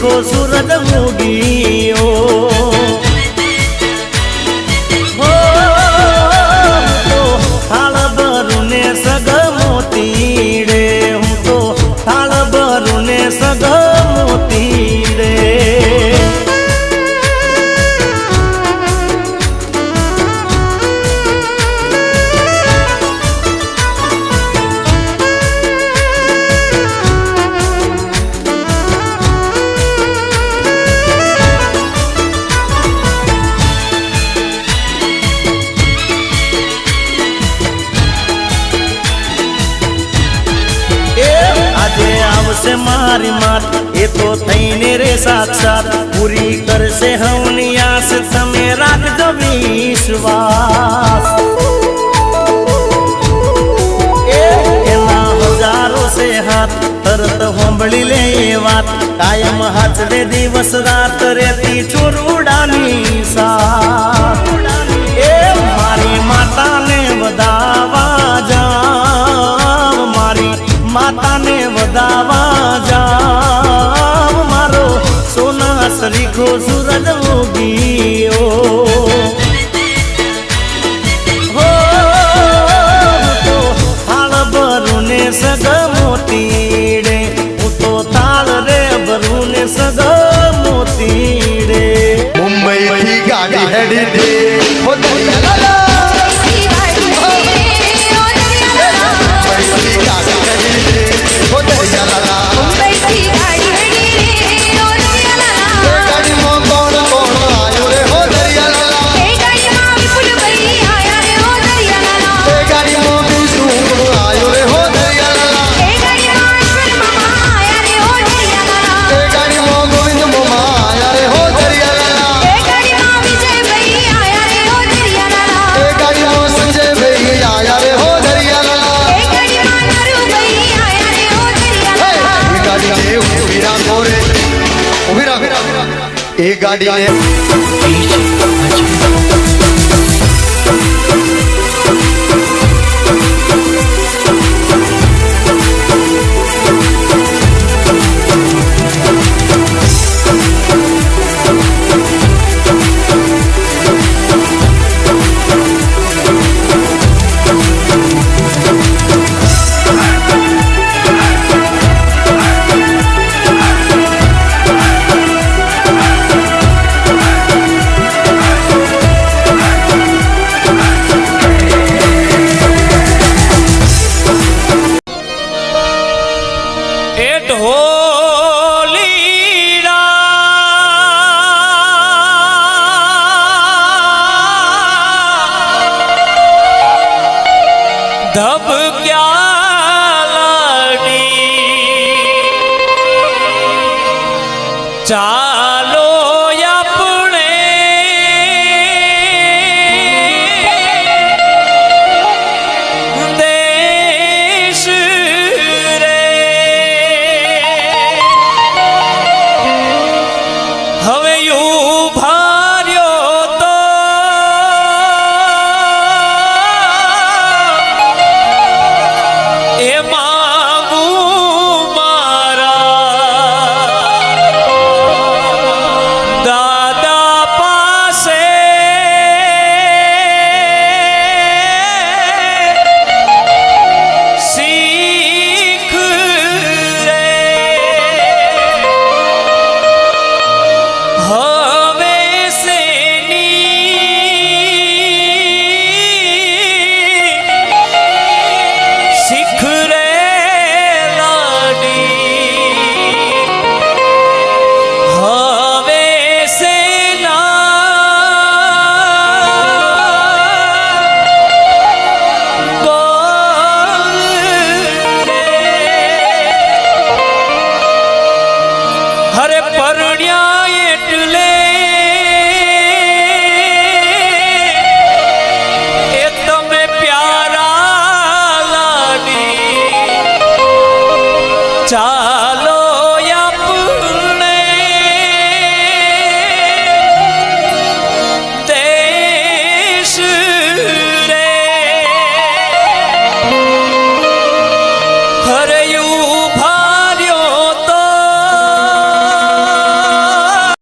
కోసు రథముగి. હાથે આવશે મારી માત. એ તો થઈને રે સાક્ષાત. પૂરી કરશે હવની આશ તમે રાખજો વિશ્વાસ. એના હજારો છે હાથ. તરત હોંભળી લે એ વાત. કાયમ હાથ દે દિવસ રાત રેતી ચોરુડાની સા ஹடிதே एक गाड़ी ने ધબક્યા